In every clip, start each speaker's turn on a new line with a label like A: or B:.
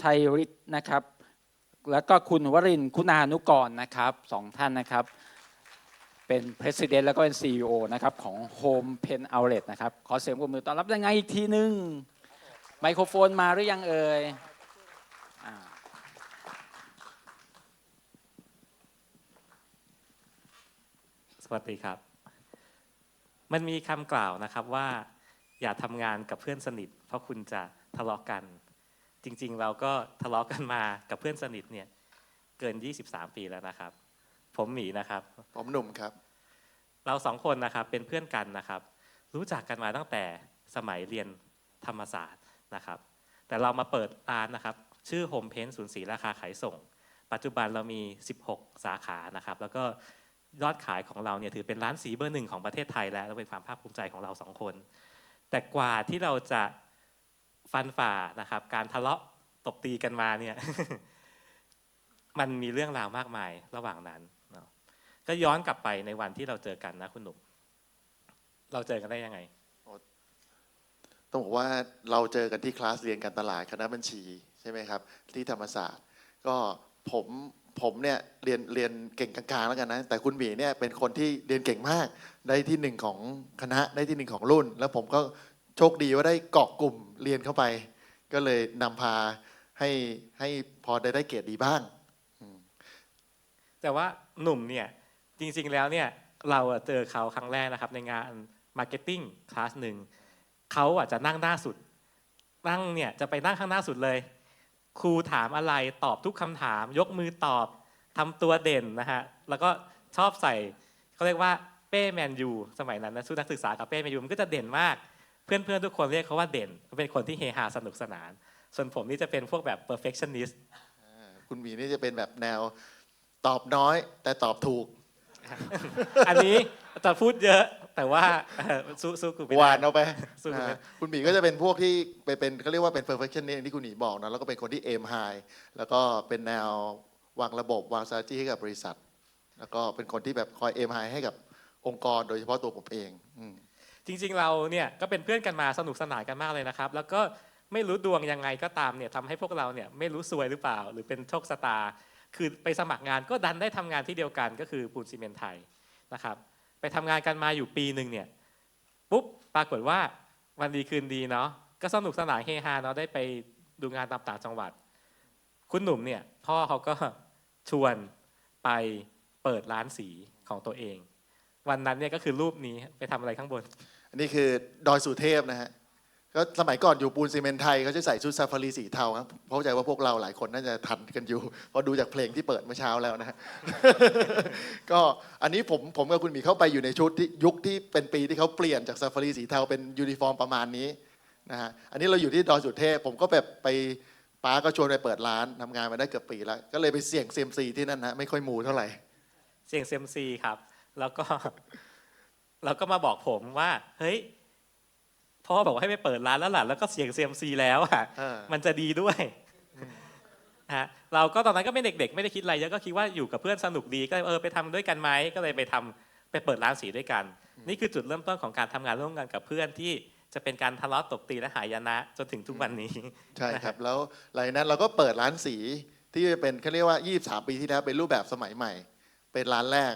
A: ชัยฤทธิ์นะครับ แล้วก็คุณวรินทร์คุณานุกรนะครับสองท่านนะครับ เป็น President แล้วก็เป็น CEO นะครับของ Home Pen Outlet นะครับ ขอเสียงปรบมือต้อนรับยังไงอีกทีหนึ่งไมโครโฟนมาหรือยังเอ่ย
B: สวัสดีครับ มันมีคำกล่าวนะครับว่า อย่าทำงานกับเพื่อนสนิท เพราะคุณจะทะเลาะกัน จริง ๆ เราก็ทะเลาะกันมากับเพื่อนสนิทเนี่ยเกิน 23 ปีแล้วนะครับ ผมหมีนะครับ
C: ผมหนุ่มครับ
B: เราสองคนนะครับเป็นเพื่อนกันนะครับ รู้จักกันมาตั้งแต่สมัยเรียนธรรมศาสตร์นะครับ แต่เรามาเปิดร้านนะครับ ชื่อ Home Paint ศูนย์สีราคาขายส่ง ปัจจุบันเรามี 16 สาขานะครับ แล้วก็ยอดขายของเราเนี่ยถือเป็นร้านสีเบอร์หนึ่งของประเทศไทยแล้วและเป็นความภาคภูมิใจของเราสองคน แต่กว่าที่เราจะ ฟันฝ่านะครับ การทะเลาะตบตีกันมาเนี่ยมันมีเรื่องราวมากมายระหว่างนั้นเนาะก็ย้อนกลับไปในวันที่เราเจอกันนะคุณหนุ่มเราเจอกันได้ยังไง
C: ต้องบอกว่าเราเจอกันที่คลาสเรียนการตลาดคณะบัญชีใช่ไหมครับ ที่ธรรมศาสตร์ ก็ผมผมเนี่ยเรียนเรียนเก่งกลางๆแล้วกันนะ แต่คุณหมีเนี่ยเป็นคนที่เรียนเก่งมากได้ที่หนึ่งของคณะได้ที่หนึ่งของรุ่น แล้วผมก็ โชคดีว่าได้เกาะกลุ่มเรียนเข้าไป ก็เลยนำพาให้ให้พอได้ได้เกรดดีบ้าง
B: แต่ว่าหนุ่มเนี่ยจริงๆแล้วเนี่ยเราเจอเขาครั้งแรกนะครับในงานมาร์เก็ตติ้งคลาสหนึ่งเขาอะจะนั่งหน้าสุด นั่งเนี่ยจะไปนั่งข้างหน้าสุดเลย ครูถามอะไรตอบทุกคำถาม ยกมือตอบทำตัวเด่นนะฮะแล้วก็ชอบใส่เขาเรียกว่าเป้แมนยูสมัยนั้นนะชุดนักศึกษากับเป้แมนยูมันก็จะเด่นมาก เพื่อนๆทุกคนเรียกเขาว่าเด่นเขาเป็นคนที่เฮฮาสนุกสนาน ส่วนผมนี่จะเป็นพวกแบบ perfectionist
C: คุณหมีนี่จะเป็นแบบแนวตอบน้อยแต่ตอบถูก
B: อันนี้จะพูดเยอะแต่ว่าเอ่อสู้สู้กูไม่
C: หวา
B: ได้
C: นเอาไป
B: สู้ไม่ได้
C: อ่าคุณหมีก็จะเป็นพวกที่ไปเป็นเขาเรียกว่าเป็น perfectionist อย่างที่คุณหมีบอกนะแล้วก็เป็นคนที่ aim high แล้วก็เป็นแนววางระบบวาง strategy ให้กับบริษัท แล้วก็เป็นคนที่แบบคอย aim high ให้กับองค์กรโดยเฉพาะตัวผมเองอืม
B: จริงๆเราเนี่ยก็เป็นเพื่อนกันมาสนุกสนานกันมากเลยนะครับ แล้วก็ไม่รู้ดวงยังไงก็ตามเนี่ยทำให้พวกเราเนี่ยไม่รู้ซวยหรือเปล่า หรือเป็นโชคชะตา คือไปสมัครงานก็ดันได้ทำงานที่เดียวกันก็คือปูนซีเมนไทยนะครับ ไปทำงานกันมาอยู่ปีหนึ่งเนี่ยปุ๊บปรากฏว่าวันดีคืนดีเนาะก็สนุกสนานเฮฮาเนาะได้ไปดูงานตามต่างจังหวัด คุณหนุ่มเนี่ยพ่อเขาก็ชวนไปเปิดร้านสีของตัวเอง วันนั้นเนี่ยก็คือรูปนี้ไปทำอะไรข้างบน
C: อันนี้คือดอยสุเทพนะฮะก็สมัยก่อนอยู่ปูนซีเมนไทยเขาจะใส่ชุดซาฟารีสีเทาครับเพราะใจว่าพวกเราหลายคนน่าจะทันกันอยู่เพราะดูจากเพลงที่เปิดเมื่อเช้าแล้วนะฮะก็อันนี้ผมผมกับคุณหมีเข้าไปอยู่ในชุดที่ยุคที่เป็นปีที่เขาเปลี่ยนจากซาฟารีสีเทาเป็นยูนิฟอร์มประมาณนี้นะฮะอันนี้เราอยู่ที่ดอยสุเทพผมก็แบบไปป้าก็ชวนไปเปิดร้านทำงานมาได้เกือบปีแล้ว ก็เลยไปเสี่ยงเซมซีที่นั่นนะไม่ค่อยมูเท่าไหร่
B: เสี่ยงเซมซีครับ แล้วก็ แล้วก็มาบอกผมว่า เฮ้ยพ่อบอกว่าให้ไปเปิดร้านแล้วล่ะแล้วก็เสียงเซยมซีแล้วอะ
C: เออ
B: มันจะดีด้วยฮะเราก็ตอนนั้นก็เป็นเด็กๆ ไม่ได้คิดอะไรเยอะก็คิดว่าอยู่กับเพื่อนสนุกดีก็เลยเออไปทำด้วยกันไหมก็เลยไปทำไปเปิดร้านสีด้วยกัน นี่คือจุดเริ่มต้นของการทำงานร่วมกันกับเพื่อนที่จะเป็นการทะเลาะตบตีและหายนะจนถึงทุกวันนี้
C: ใช่ครับ แล้วหลังจากนั้นเราก็เปิดร้านสีที่เป็นเขาเรียกว่า 23 ปีที่แล้วเป็นรูปแบบสมัยใหม่ เป็นร้านแรก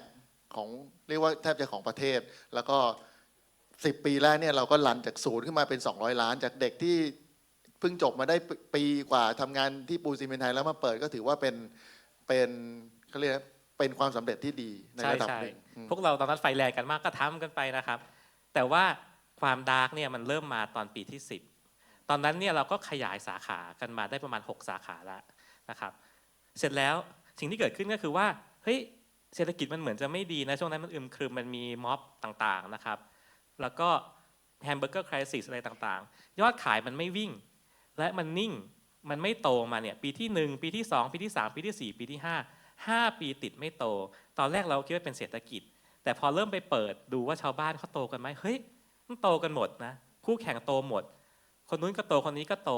C: ของเรียกว่าแทบจะของประเทศ แล้วก็10ปีแรกเนี่ยเราก็รันจากศูนย์ขึ้นมาเป็น 200 ล้าน จากเด็กที่เพิ่งจบมาได้ปีกว่าทำงานที่ปูนซีเมนต์ไทยแล้วมาเปิดก็ถือว่าเป็นเป็นเขาเรียกเป็นความสำเร็จที่ดีใน
B: ใช่
C: ระดับ
B: ใช่
C: หนึ่งอืม
B: พวกเราตอนนั้นไฟแรงกันมากก็ทำกันไปนะครับ แต่ว่าความดาร์กเนี่ยมันเริ่มมาตอนปีที่ 10 ตอนนั้นเนี่ยเราก็ขยายสาขากันมาได้ประมาณ 6 สาขาแล้วนะครับ เสร็จแล้วสิ่งที่เกิดขึ้นก็คือว่าเฮ้ย เศรษฐกิจมันเหมือนจะไม่ดีนะ ช่วงนั้นมันอึมครึมมันมีม็อบต่างๆนะครับ แล้วก็แฮมเบอร์เกอร์คริสิสอะไรต่างๆ ยอดขายมันไม่วิ่ง และมันนิ่งมันไม่โตมาเนี่ยปีที่ 1 ปีที่ 2 ปีที่ 3 ปีที่ 4 ปีที่ 5 5 ปีติดไม่โต ตอนแรกเราคิดว่าเป็นเศรษฐกิจ แต่พอเริ่มไปเปิดดูว่าชาวบ้านเขาโตกันไหมเฮ้ยมันโตกันหมดนะคู่แข่งโตหมด คนนู้นก็โตคนนี้ก็โต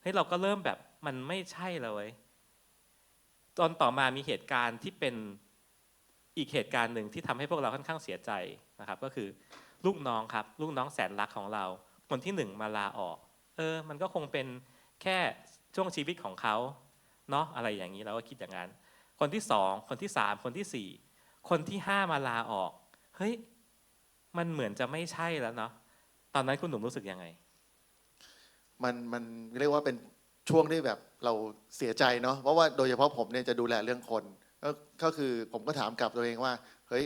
B: เฮ้ยเราก็เริ่มแบบมันไม่ใช่เลยตอนต่อมามีเหตุการณ์ที่เป็น อีกเหตุการณ์หนึ่งที่ทำให้พวกเราค่อนข้างเสียใจนะครับ ก็คือลูกน้องครับ ลูกน้องแสนรักของเรา คนที่หนึ่งมาลาออก เออ มันก็คงเป็นแค่ช่วงชีวิตของเขาเนาะอะไรอย่างนี้เราก็คิดอย่างนั้น คนที่สองคนที่สามคนที่สี่คนที่ห้ามาลาออก เฮ้ย มันเหมือนจะไม่ใช่แล้วเนาะตอนนั้นคุณหนุ่มรู้สึกยังไง
C: มันมันเรียกว่าเป็นช่วงที่แบบเราเสียใจเนาะเพราะว่าโดยเฉพาะผมเนี่ยจะดูแลเรื่องคน ก็คือผมก็ถามกลับตัวเองว่าเฮ้ย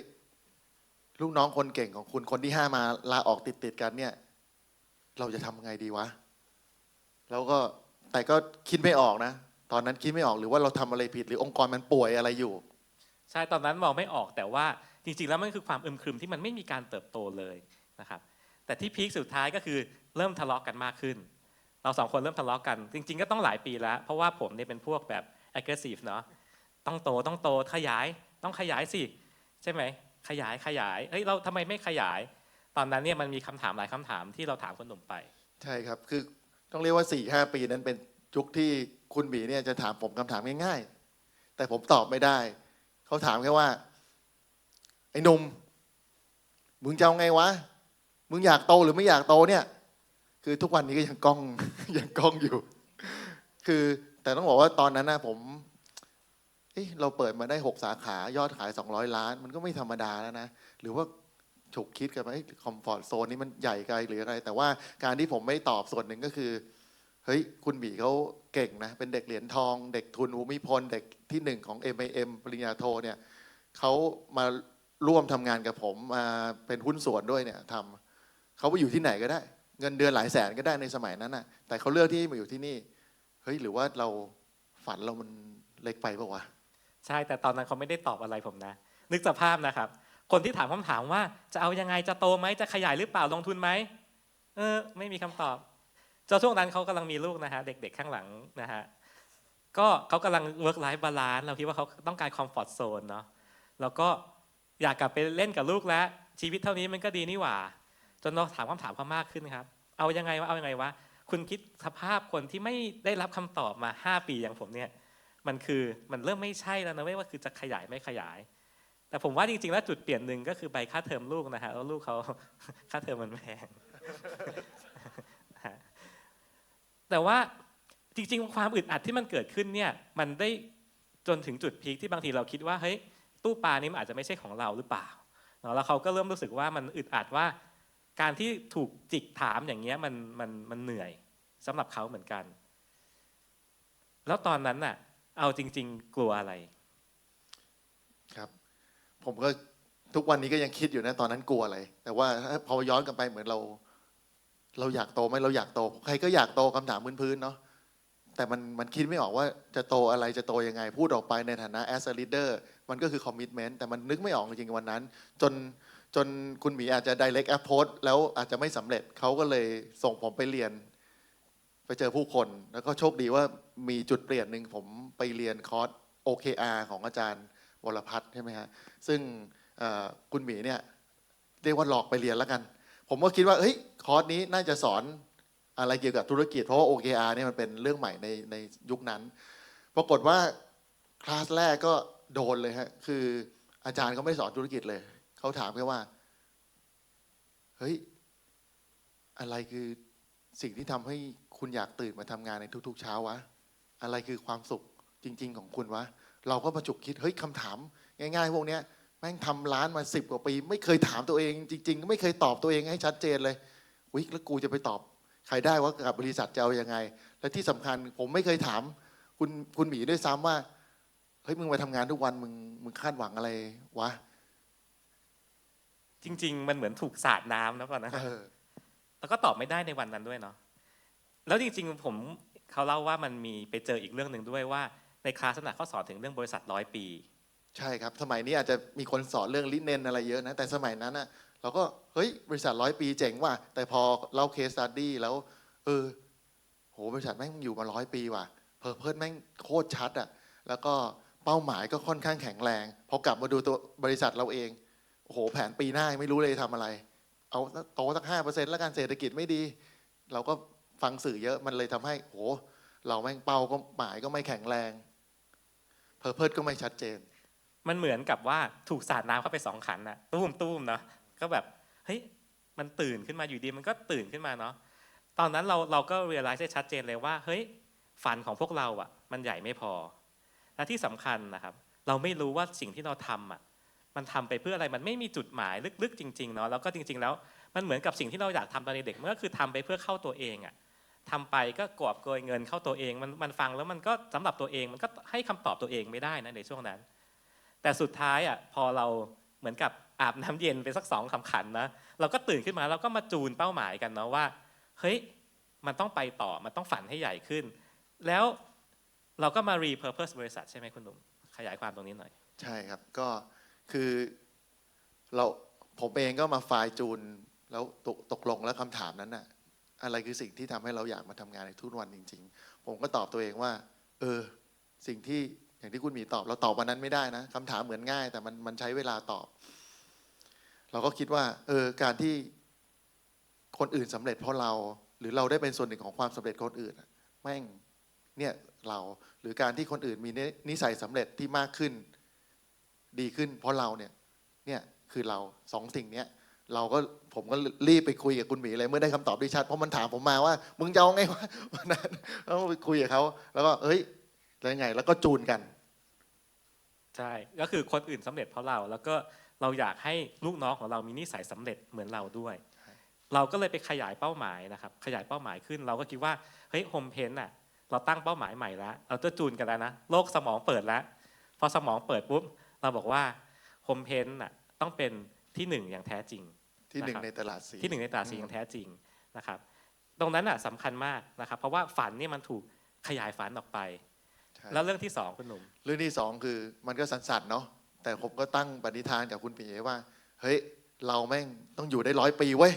C: ลูกน้องคนเก่งของคุณคนที่ห้ามาลาออกติดติดๆกันเนี่ย เราจะทำไงดีวะ แล้วก็แต่ก็คิดไม่ออกนะ ตอนนั้นคิดไม่ออกหรือว่าเราทำอะไรผิดหรือองค์กรมันป่วยอะไรอยู่
B: ใช่ตอนนั้นมองไม่ออกแต่ว่าจริงๆ แล้วมันคือความอึมครึมที่มันไม่มีการเติบโตเลยนะครับ แต่ที่พีคสุดท้ายก็คือเริ่มทะเลาะกันมากขึ้น เราสองคนเริ่มทะเลาะกัน จริง ๆ ก็ต้องหลายปีแล้ว เพราะว่าผมเนี่ยเป็นพวกแบบ aggressive เนาะ ต้องโตต้องโตขยายต้องขยายสิใช่ไหมขยายขยายเฮ้ยเราทำไมไม่ขยาย ตอนนั้นเนี่ยมันมีคำถามหลายคำถามที่เราถามคนหนุ่มไป
C: ใช่ครับคือต้องเรียกว่า4ี่ห้าปีนั้นเป็นยุคที่คุณบีเนี่ยจะถามผมคำถามง่ายๆแต่ผมตอบไม่ได้ เขาถามแค่ว่า ไอ้หนุ่มมึงจะเอาไงวะมึงอยากโตหรือไม่อยากโตเนี่ย คือทุกวันนี้ก็ยังกล้องยังกล้องอยู่ คือแต่ต้องบอกว่าตอนนั้นนะผม เอ๊ะเราเปิดมาได้หกสาขายอดขาย 200 ล้าน มันก็ไม่ธรรมดาแล้วนะ หรือว่าฉุกคิดกันไหมคอมฟอร์ตโซนนี้มันใหญ่ไกลหรืออะไร แต่ว่าการที่ผมไม่ตอบส่วนหนึ่งก็คือ เฮ้ย คุณบีเขาเก่งนะ เป็นเด็กเหรียญทอง เด็กทุนภูมิพล เด็กที่หนึ่งของ MIM ปริญญาโทเนี่ยเขามาร่วมทำงานกับผมมาเป็นหุ้นส่วนด้วยเนี่ยทำเขาไปอยู่ที่ไหนก็ได้ เงินเดือนหลายแสนก็ได้ในสมัยนั้นน่ะ แต่เขาเลือกที่มาอยู่ที่นี่ เฮ้ย หรือว่าเราฝันเรามันเล็กไปปะวะ
B: ใช่แต่ตอนนั้นเขาไม่ได้ตอบอะไรผมนะ นึกสภาพนะครับ คนที่ถามคำถามว่าจะเอายังไงจะโตไหมจะขยายหรือเปล่าลงทุนไหมเออไม่มีคำตอบเจ้าช่วงนั้นเขากำลังมีลูกนะฮะเด็กๆข้างหลังนะฮะก็เขากำลัง work life balance เราคิดว่าเขาต้องการ comfort zone เนาะแล้วก็อยากกลับไปเล่นกับลูกแล้ว ชีวิตเท่านี้มันก็ดีนี่หว่า จนเราถามคำถามเขามากขึ้นครับ เอายังไงวะเอายังไงวะคุณคิดสภาพคนที่ไม่ได้รับคำตอบมา 5 ปีอย่างผมเนี่ย มันคือมันเริ่มไม่ใช่แล้วนะเว้ยว่าคือจะขยายไม่ขยาย แต่ผมว่าจริงๆแล้วจุดเปลี่ยนหนึ่งก็คือใบค่าเทอมลูกนะฮะแล้วลูกเขาค่าเทอมมันแพงแต่ว่าจริง ๆ ความอึดอัดที่มันเกิดขึ้นเนี่ยมันได้จนถึงจุดพีคที่บางทีเราคิดว่าเฮ้ยตู้ปลานี้มันอาจจะไม่ใช่ของเราหรือเปล่าแล้วเขาก็เริ่มรู้สึกว่ามันอึดอัดว่า การที่ถูกจิกถามอย่างเงี้ยมันมันมันเหนื่อยสำหรับเขาเหมือนกัน แล้วตอนนั้นน่ะ เอาจริง ๆ กลัวอะไร
C: ครับ ผมก็ทุกวันนี้ก็ยังคิดอยู่นะตอนนั้นกลัวอะไร แต่ว่าพอย้อนกลับไปเหมือนเรา เราอยากโตไหมเราอยากโต ใครก็อยากโตคำถามพื้นๆเนาะแต่มันมันคิดไม่ออกว่าจะโตอะไรจะโตยังไง พูดออกไปในฐานะ as a leader มันก็คือ commitment แต่มันนึกไม่ออกจริงๆวันนั้น จนจนคุณหมีอาจจะ direct approach แล้วอาจจะไม่สำเร็จเขาก็เลยส่งผมไปเรียน ไปเจอผู้คน แล้วก็โชคดีว่ามีจุดเปลี่ยนหนึ่งผมไปเรียนคอร์ส OKR ของอาจารย์วรพัฒน์ใช่ไหมฮะซึ่งคุณหมีเนี่ยเรียกว่าหลอกไปเรียนแล้วกัน ผมก็คิดว่าเฮ้ยคอร์สนี้น่าจะสอนอะไรเกี่ยวกับธุรกิจ เพราะว่า OKR เนี่ยมันเป็นเรื่องใหม่ในในยุคนั้น ปรากฏว่าคลาสแรกก็โดนเลยฮะคืออาจารย์เขาไม่สอนธุรกิจเลยเขาถามแค่ว่าเฮ้ยอะไรคือสิ่งที่ทำให้ คุณอยากตื่นมาทำงานในทุก ๆ เช้าวะ อะไรคือความสุขจริง ๆ ของคุณวะ เราก็มาจุกคิด เฮ้ยคำถาม ง่ายๆพวกเนี้ยแม่งทำร้านมาสิบกว่าปี ไม่เคยถามตัวเอง จริง ๆ ไม่เคยตอบตัวเองให้ชัดเจนเลยวิแล้วกูจะไปตอบ ใครได้ว่ากับบริษัทจะเอายังไง และที่สำคัญผมไม่เคยถาม คุณคุณหมีด้วยซ้ำว่าเฮ้ยมึงไปทำงานทุกวันมึงมึงคาดหวังอะไรวะ
B: จริง ๆ มันเหมือนถูกสาดน้ำนะก่อนนะ
C: เออ
B: แล้วก็ตอบไม่ได้ในวันนั้นด้วยเนาะ แล้วจริงๆผมเขาเล่าว่ามันมีไปเจออีกเรื่องหนึ่งด้วยว่าในคลาสน่ะเขาสอนถึงเรื่องบริษัทร้อยปี
C: ใช่ครับ สมัยนี้อาจจะมีคนสอนเรื่องลิเนนอะไรเยอะนะ แต่สมัยนั้นนะเราก็เฮ้ยบริษัทร้อยปีเจ๋งว่ะ แต่พอเล่าเคส s ต u ดี้แล้ว เออโหบริษัทแม่งอยู่มาร้อยปีว่ะ เพอร์เพิร์แม่งโคตรชัดอะ แล้วก็เป้าหมายก็ค่อนข้างแข็งแรง พอกลับมาดูตัวบริษัทเราเอง โอ้โห แผนปีหน้าไม่รู้เลยทำอะไร เอาโตสักห้าเปอร์เซ็นต์แล้วกันเศรษฐกิจไม่ดี เราก็ ฟังสื่อเยอะมันเลยทำให้โหเราแม่งเป้าก็หมายก็ไม่แข็งแรงเพอร์เพิร์ก็ไม่ชัดเจน
B: มันเหมือนกับว่าถูกสาดน้ำเข้าไปสองขันน่ะตุ้มตุ้มเนาะก็แบบเฮ้ยมันตื่นขึ้นมาอยู่ดีมันก็ตื่นขึ้นมาเนาะตอนนั้นเราเราก็เรียลไลซ์ได้ชัดเจนเลยว่าเฮ้ยฝันของพวกเราอะมันใหญ่ไม่พอและที่สำคัญนะครับ เราไม่รู้ว่าสิ่งที่เราทำอะมันทำไปเพื่ออะไรมันไม่มีจุดหมายลึกๆ จริงๆเนาะแล้วก็จริง ๆ แล้วมันเหมือนกับสิ่งที่เราอยากทำตอนเด็กมันก็คือทำไปเพื่อเข้าตัวเองอะ ทำไปก็กอบโกยเงินเข้าตัวเองมันมันฟังแล้วมันก็สำหรับตัวเองมันก็ให้คำตอบตัวเองไม่ได้นะในช่วงนั้น แต่สุดท้ายอะพอเราเหมือนกับอาบน้ำเย็นไปสักสองคำขันนะเราก็ตื่นขึ้นมาเราก็มาจูนเป้าหมายกันเนาะว่าเฮ้ยมันต้องไปต่อมันต้องฝันให้ใหญ่ขึ้น แล้วเราก็มา repurpose บริษัทใช่ไหมคุณหนุ่มขยายความตรงนี้หน่อย
C: ใช่ครับก็คือเราผมเองก็มาไฟล์จูนแล้วตกตกลงแล้วคำถามนั้นน่ะ อะไรคือสิ่งที่ทำให้เราอยากมาทำงานในทุกวันจริง ๆ ผมก็ตอบตัวเองว่า เออ สิ่งที่อย่างที่คุณมีตอบ เราตอบวันนั้นไม่ได้นะคำถามเหมือนง่าย แต่มันมันใช้เวลาตอบ เราก็คิดว่า เออ การที่คนอื่นสำเร็จเพราะเรา หรือเราได้เป็นส่วนหนึ่งของความสำเร็จคนอื่นแม่งเนี่ยเราหรือการที่คนอื่นมีนิสัยสำเร็จที่มากขึ้น ดีขึ้น เพราะเราเนี่ยเนี่ยคือเราสองสิ่งเนี้ยเราก็ ผมก็รีบไปคุยกับคุณหมีเลยเมื่อได้คำตอบที่ชัดเพราะมันถามผมมาว่า มึงจะเอาไงวะวันนั้นแล้วไปคุยกับเขาแล้วก็เอ้ยแล้วยังไง แล้วก็จูนกัน
B: ใช่ก็คือคนอื่นสำเร็จเพราะเรา แล้วก็เราอยากให้ลูกน้องของเรามีนิสัยสำเร็จเหมือนเราด้วย
C: ใช่
B: เราก็เลยไปขยายเป้าหมายนะครับ ขยายเป้าหมายขึ้น เราก็คิดว่าเฮ้ยโฮมเพนน่ะ เราตั้งเป้าหมายใหม่แล้วเราจะจูนกันแล้วนะโลกสมองเปิดแล้วพอสมองเปิดปุ๊บเราบอกว่าโฮมเพนน่ะต้องเป็นที่หนึ่งอย่างแท้จริง
C: ที่หนึ่ง
B: นะครับ
C: ในตลาดสี
B: ที่หนึ่งในตลาดสี
C: อืม
B: อย่างแท้จริงนะครับ ตรงนั้นน่ะสำคัญมากนะครับ เพราะว่าฝันเนี่ยมันถูกขยายฝันออกไป
C: ใช่
B: แล้วเรื่องที่สองคุณหนุ่ม
C: เรื่องที่สองคือมันก็สันๆเนาะแต่ผมก็ตั้งปณิธานกับคุณปีว่า เฮ้ย เราแม่งต้องอยู่ได้ร้อยปีเว้ย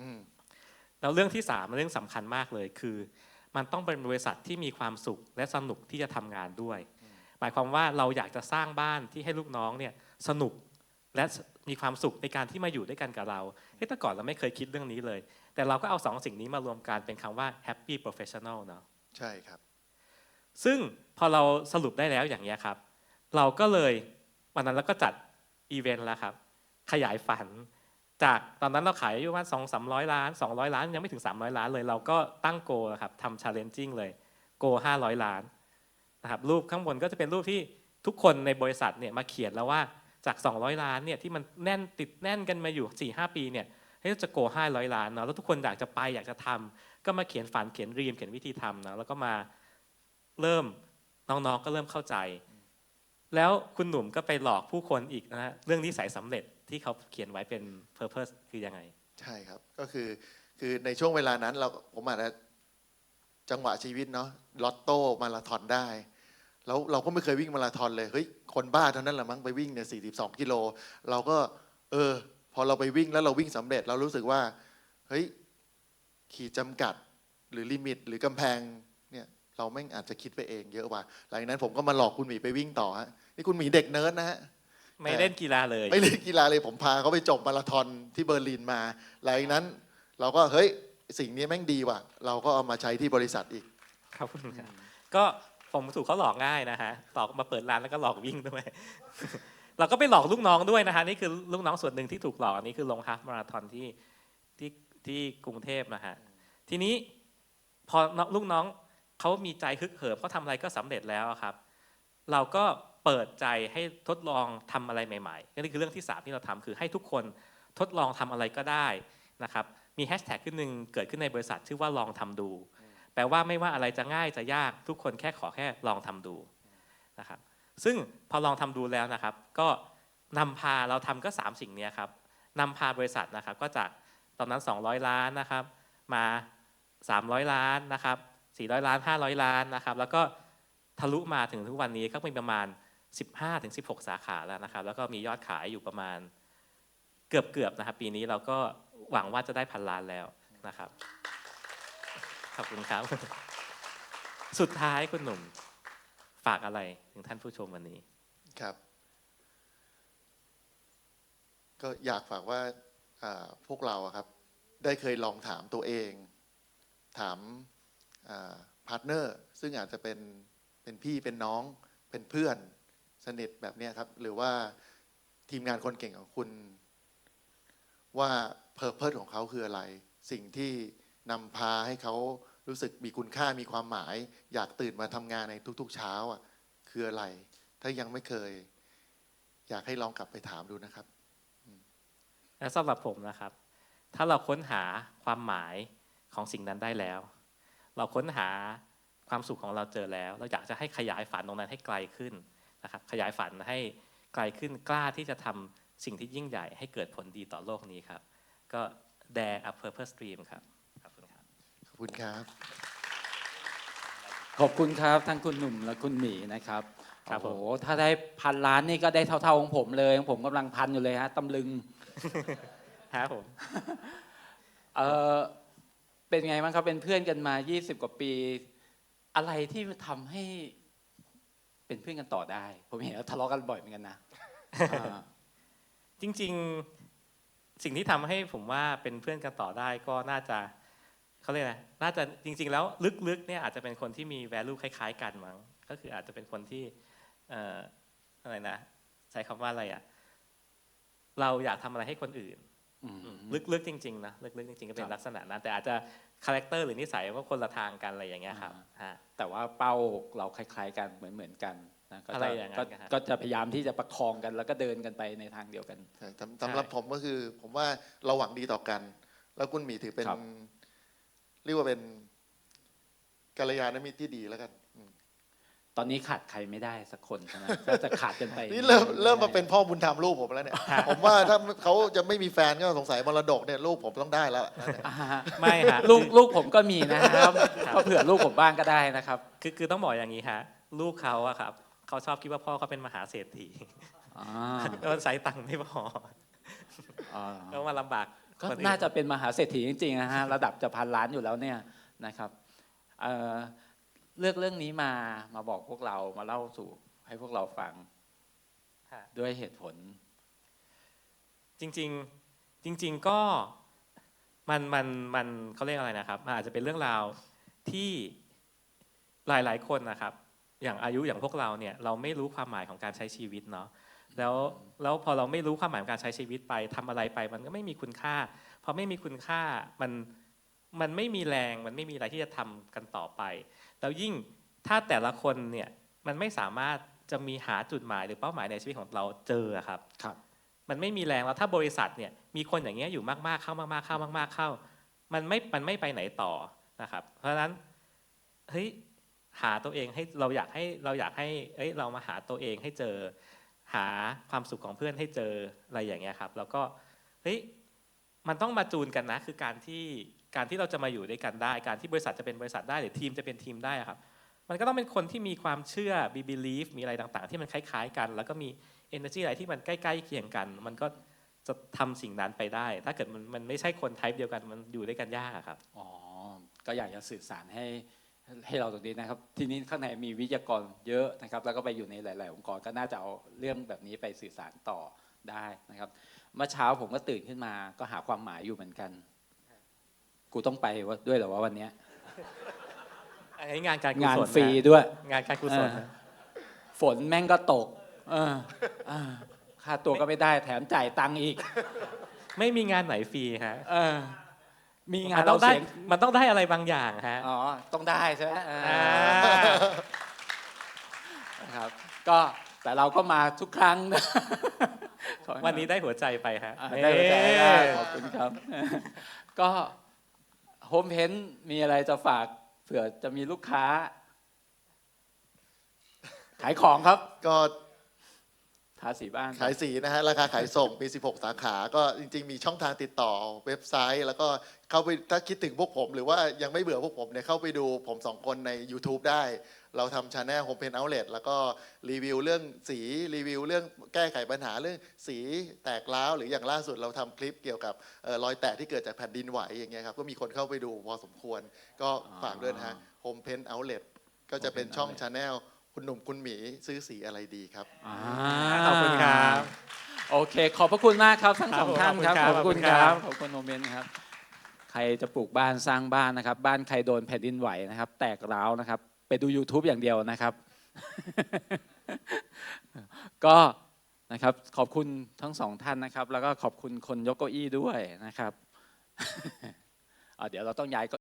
C: อืม
B: แล้วเรื่องที่สามเรื่องสำคัญมากเลยคือ มันต้องเป็นบริษัทที่มีความสุขและสนุกที่จะทำงานด้วย หมายความว่าเราอยากจะสร้างบ้านที่ให้ลูกน้องเนี่ยสนุกและ มีความสุขในการที่มาอยู่ด้วยกันกับเราเฮ้ยแต่ก่อนเราไม่เคยคิดเรื่องนี้เลย แต่เราก็เอาสองสิ่งนี้มารวมกันเป็นคำว่า happy professional เนาะ
C: ใช่ครับ
B: ซึ่งพอเราสรุปได้แล้วอย่างนี้ยครับ เราก็เลยวันนั้นเราก็จัดอีเวนต์แล้วครับ ขยายฝัน จากตอนนั้นเราขายอยู่ว่าสองสามร้อยล้าน200 ล้าน ยังไม่ถึง 300 ล้านเลย เราก็ตั้งโกครับทำ challenging เลยโก500 ล้านนะครับรูปข้างบนก็จะเป็นรูปที่ทุกคนในบริษัทเนี่ยมาเขียนแล้วว่า จาก 200 ล้านเนี่ยที่มันแน่นติดแน่นกันมาอยู่ 4-5 ปีเนี่ยเฮ้ยจะโก500 ล้านเนาะแล้วทุกคนอยากจะไปอยากจะทำก็มาเขียนฝันเขียนรีมเขียนวิธีทำเนาะแล้วก็มาเริ่มน้องๆก็เริ่มเข้าใจ แล้วคุณหนุ่มก็ไปหลอกผู้คนอีกนะฮะเรื่องนิสัยสำเร็จที่เขาเขียนไว้เป็น purpose คือยังไง
C: ใช่ครับก็คือคือในช่วงเวลานั้นเราผมอาจจะจังหวะชีวิตเนาะลอตโต้มาราธอนได้ แล้วเราก็ไม่เคยวิ่งมาราธอนเลยเฮ้ยคนบ้าเท่านั้นแหละมั้งไปวิ่งเนี่ย42กิโลเราก็ เออ พอเราไปวิ่งแล้วเราวิ่งสำเร็จ เรารู้สึกว่าเฮ้ยขีดจำกัดหรือลิมิต หรือกำแพงเนี่ยเราแม่งอาจจะคิดไปเองเยอะกว่าหลังจากนั้นผมก็มาหลอกคุณหมีไปวิ่งต่อฮะนี่คุณหมีเด็กเนิร์ดนะฮะ
B: ไม่เล่นกีฬาเลย
C: ไม่เล่นกีฬาเลยผมพาเขาไปจบมาราธอนที่เบอร์ลินมา หลังจากนั้น เราก็เฮ้ยสิ่งนี้แม่งดีว่ะ เราก็เอามาใช้ที่บริษัทอีก
B: ครับคุณครับก็ ผมถูกเขาหลอกง่ายนะฮะหลอกมาเปิดร้านแล้วก็หลอกวิ่งด้วย เราก็ไปหลอกลูกน้องด้วยนะฮะนี่คือลูกน้องส่วนหนึ่งที่ถูกหลอกอันนี้คือลงฮาฟมาราธอนที่ที่ที่กรุงเทพนะฮะทีนี้พอลูกน้องเขามีใจฮึกเหิมเขาทำอะไรก็สำเร็จแล้วครับ เราก็เปิดใจให้ทดลองทำอะไรใหม่ๆนี่คือเรื่องที่สามที่เราทำคือให้ทุกคนทดลองทำอะไรก็ได้นะครับมีแฮชแท็กขึ้นหนึ่งเกิดขึ้นในบริษัทชื่อว่าลองทำดู แปลว่าไม่ว่าอะไรจะง่ายจะยากทุกคนแค่ขอแค่ลองทำดูนะครับซึ่งพอลองทำดูแล้วนะครับ ก็นำพาเราทำก็ 3 สิ่งนี้ครับนำพาบริษัทนะครับ ก็จากตอนนั้น 200 ล้านนะครับ มา 300 ล้านนะครับ400 ล้าน 500 ล้านนะครับ แล้วก็ทะลุมาถึงทุกวันนี้ก็มีประมาณ 15-16 สาขาแล้วนะครับ แล้วก็มียอดขายอยู่ประมาณเกือบๆนะครับ ปีนี้เราก็หวังว่าจะได้พันล้านแล้วนะครับ ขอบคุณครับ สุดท้ายคุณหนุ่ม ฝากอะไรถึงท่านผู้ชมวันนี้
C: ครับ ก็อยากฝากว่าพวกเราครับ ได้เคยลองถามตัวเอง ถามพาร์ทเนอร์ ซึ่งอาจจะเป็นเป็นพี่เป็นน้องเป็นเพื่อนสนิทแบบนี้ครับ หรือว่าทีมงานคนเก่งของคุณ ว่าเพอร์เพสของเขาคืออะไร สิ่งที่นำพาให้เขา รู้สึกมีคุณค่ามีความหมาย อยากตื่นมาทำงานในทุก ๆ เช้าอะคืออะไร ถ้ายังไม่เคย อยากให้ลองกลับไปถามดูนะครับ
B: และสำหรับผมนะครับ ถ้าเราค้นหาความหมายของสิ่งนั้นได้แล้ว เราค้นหาความสุขของเราเจอแล้ว เราอยากจะให้ขยายฝันตรงนั้นให้ไกลขึ้นนะครับ ขยายฝันให้ไกลขึ้นกล้าที่จะทำสิ่งที่ยิ่งใหญ่ให้เกิดผลดีต่อโลกนี้ครับ ก็ dare a purpose dream ครับขอบคุณครับ
C: คุณครับ
A: ขอบคุณครับทั้งคุณหนุ่มและคุณหมีนะครับ
B: ครับ
A: โอ้โห
B: ผม
A: ถ้าได้พันล้านนี่ก็ได้เท่าๆของผมเลยของผมกำลังพันอยู่เลยฮะตำลึง
B: ครับผม
A: เออเป็นไงบ้างครับเป็นเพื่อนกันมา 20 กว่าปี อะไรที่ทำให้ เป็นเพื่อนกันต่อได้ ผมเห็นว่าทะเลาะกันบ่อยเหมือนกันนะอ่า
B: จริง ๆ สิ่งที่ทำให้ผมว่าเป็นเพื่อนกันต่อได้ก็น่าจะ เขาเรียกอะไรน่าจะจริง ๆ แล้วลึกๆเนี่ยอาจจะเป็นคนที่มี value คล้าย ๆ กันมั้งก็คืออาจจะเป็นคนที่เอ่ออะไรนะใช้คำว่าอะไรอะเราอยากทำอะไรให้คนอื่น
A: อืม
B: ลึกๆจริงๆนะลึกๆจริงๆก็เป็
A: ครั
B: น
A: บ
B: ลักษณะนั้นแต่อาจจะคาแรคเตอร์หรือนิสัยว่าคนละทางกันอะไรอย่างเงี้ยครับฮะ
A: แต่ว่าเป้าเราคล้าย ๆ กันเหมือนเหมือนๆกันนะก็
B: อะไร
A: จะ
B: อย่างนั้น
A: ก็
B: นะฮะ
A: ก็จะพยายามที่จะประคองกันแล้วก็เดินกันไปในทางเดียวกัน
C: ใช่สำสำหรับผมก็คือผมว่าเราหวังดีต่อกัน แล้วคุณหมีถือเป็น
A: ครับ
C: เรียกว่าเป็นกัลยาณมิตรที่ดีแล้วกันอืม
A: ตอนนี้ขาดใครไม่ได้สักคนใช่ไหมก็จะขาดกันไป
C: นี่เริ่มเริ่มมาเป็นพ่อบุญธรรมลูกผมแล้วเนี่ย ผมว่าถ้าเขาจะไม่มีแฟนก็สงสัยมรดกเนี่ยลูกผมต้องได้แล้วนะเนี่ย
A: อ่าฮะ
B: ไม่ฮะ
A: ลูกลูกผมก็มีนะครับก็เผื่อลูกผมบ้างก็ได้นะครับ
B: คือคือต้องบอกอย่างนี้ฮะลูกเขาอะครับเขาชอบคิดว่าพ่อเขาเป็นมหาเศรษฐี
A: อ่า
B: แล้วใช้ตังค์ไม่พอ
A: อ่า
B: แล้วมาลำบาก
A: ก็
B: คอื่
A: น่าจะเป็นมหาเศรษฐีจริงๆนะฮะระดับจะพันล้านอยู่แล้วเนี่ยนะครับเอ่อเลือกเรื่องนี้มามาบอกพวกเรามาเล่าสู่ให้พวกเราฟัง
B: ฮะ
A: ด้วยเหตุผล
B: จริงๆจริง ๆก็มันมันมันเขาเรียกอะไรนะครับมันอาจจะเป็นเรื่องราวที่หลายๆคนนะครับ อย่างอายุอย่างพวกเราเนี่ยเราไม่รู้ความหมายของการใช้ชีวิตเนาะ แล้วแล้วพอเราไม่รู้ความหมายของการใช้ชีวิตไปทำอะไรไป มันก็ไม่มีคุณค่าพอไม่มีคุณค่ามันมันไม่มีแรงมันไม่มีอะไรที่จะทำกันต่อไปแล้วยิ่งถ้าแต่ละคนเนี่ยมันไม่สามารถจะมีหาจุดหมายหรือเป้าหมายในชีวิตของเราเจออะครับ
A: ครับ
B: มันไม่มีแรงแล้วถ้าบริษัทเนี่ยมีคนอย่างเงี้ยอยู่มากๆเข้ามากๆเข้ามากๆเข้า มันไม่มันไม่ไปไหนต่อนะครับ เพราะฉะนั้นเฮ้ยหาตัวเองให้เราอยากให้เราอยากให้เอ้ยเรามาหาตัวเองให้เจอ หาความสุขของเพื่อนให้เจออะไรอย่างเงี้ยครับแล้วก็เฮ้ยมันต้องมาจูนกันนะ คือการที่การที่เราจะมาอยู่ด้วยกันได้ การที่บริษัทจะเป็นบริษัทได้หรือทีมจะเป็นทีมได้ครับ มันก็ต้องเป็นคนที่มีความเชื่อมี belief มีอะไรต่างๆ ที่มันคล้ายๆกัน แล้วก็มี energy อะไรที่มันใกล้ๆเคียงกัน มันก็จะทำสิ่งนั้นไปได้ ถ้าเกิดมันมันไม่ใช่คนไทป์เดียวกันมันอยู่ด้วยกันยากครับ
A: อ๋อก็อยากจะสื่อสารให้ ให้เราตรงนี้นะครับ ทีนี้ข้างในมีวิทยากรเยอะนะครับ แล้วก็ไปอยู่ในหลาย ๆ องค์กรก็น่าจะเอาเรื่องแบบนี้ไปสื่อสารต่อได้นะครับ เมื่อเช้าผมก็ตื่นขึ้นมา ก็หาความหมายอยู่เหมือนกัน กูต้องไปว่าด้วยเหรอว่าวันเนี้ย
B: อันนี้งานการกุ
A: งาน
B: ศล
A: ฟรี
B: นะ
A: ด้วย
B: งานการกุศล
A: เออ
B: นะ
A: ฝนแม่งก็ตกเอออ่าค่าตัวก็ไม่ได้แถมจ่ายตังค์อีก
B: ไม่มีงานไหนฟรีฮะ
A: เออ มีงา
B: มันนต้
A: เรา
B: องได้
A: เสียง
B: มันต้องได้อะไรบางอย่างฮะ
A: อ๋อ ต้องได้ใช่ไหมเออ
B: อ่า
A: นะครับ ก็แต่เราก็มาทุกครั้งนะขอให้
B: วันนี้ได้หัวใจไปฮะ
A: อ่าได้หัวใจได้
B: เย้
A: ขอบคุณครับ ก็โฮมเพนมีอะไรจะฝากเผื่อจะมีลูกค้า ขายของครับ
C: ก็
A: ทาสีบ้าน
C: ขายสีนะฮะราคาขายส่งมี 16 สาขา ก็จริง ๆ มีช่องทางติดต่อเว็บไซต์ แล้วก็เข้าไปถ้าคิดถึงพวกผม หรือว่ายังไม่เบื่อพวกผมเนี่ยเข้าไปดูผมสองคนใน YouTube ได้ เราทำชาแนล Home Pen Outlet แล้วก็รีวิวเรื่องสีรีวิวเรื่องแก้ไขปัญหาเรื่องสีแตกร้าวหรืออย่างล่าสุดเราทำคลิปเกี่ยวกับเอ่อรอยแตกที่เกิดจากแผ่นดินไหวอย่างเงี้ยครับก็มีคนเข้าไปดูพอสมควร ก็ฝากด้วยนะฮะ Home Pen Outlet ก็จะเป็นช่องชาแนล คุณหนุ่มคุณหมีซื้อสีอะไรดีครับ
A: อ่า
B: ขอบคุณครับ
A: โอเค ขอบพระคุณมากครับทั้งสอง
B: ครับ
A: ท่านครับ
B: ข
A: ข
B: อ
A: อ
B: บบคุ
A: คุณณ
B: ค
A: ค
B: รั
A: รับ บ ขอบคุณโมเมนต์ครับ ใครจะปลูกบ้านสร้างบ้านนะครับ บ้านใครโดนแผ่นดินไหวนะครับ แตกร้าวนะครับ ไปดู YouTube อย่างเดียวนะครับ ก็นะครับขอบคุณทั้งสองท่านนะครับ แล้วก็ขอบคุณคนยกเก้าอี้ด้วยนะครับ อ่าเดี๋ยวเราต้องย้ายเก้า